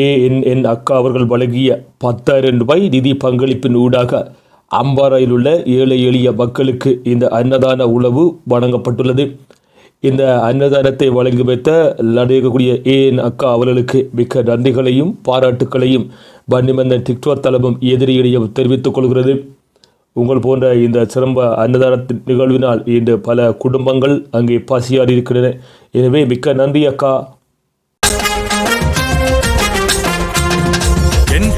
ANN அக்கா அவர்கள் வழங்கிய பத்தாயிரம் ரூபாய் நிதி பங்களிப்பின் ஊடாக அம்பாறையில் உள்ள ஏழை எளிய மக்களுக்கு இந்த அன்னதான உணவு வழங்கப்பட்டுள்ளது. இந்த அன்னதானத்தை வழங்கி வைத்த நடையக்கூடிய ஏஎன் அக்கா அவர்களுக்கு மிக்க நன்றிகளையும் பாராட்டுக்களையும் பன்னிமந்தன் டிக்டாக் தளமும் எதிரியிடையும் தெரிவித்துக் கொள்கிறது. உங்கள் போன்ற இந்த சிறம்ப அன்னதானத்தின் நிகழ்வினால் இன்று பல குடும்பங்கள் அங்கே பசியாடி இருக்கின்றன எனவே மிக்க நன்றி அக்கா.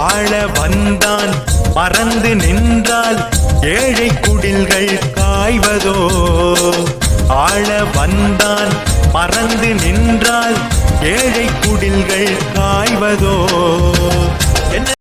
வாழ வந்தான் மறந்து நின்றால் ஏழை குடில்கள் காய்வதோ? ஆழ வந்தான் மறந்து நின்றால் ஏழை குடில்கள் காய்வதோ?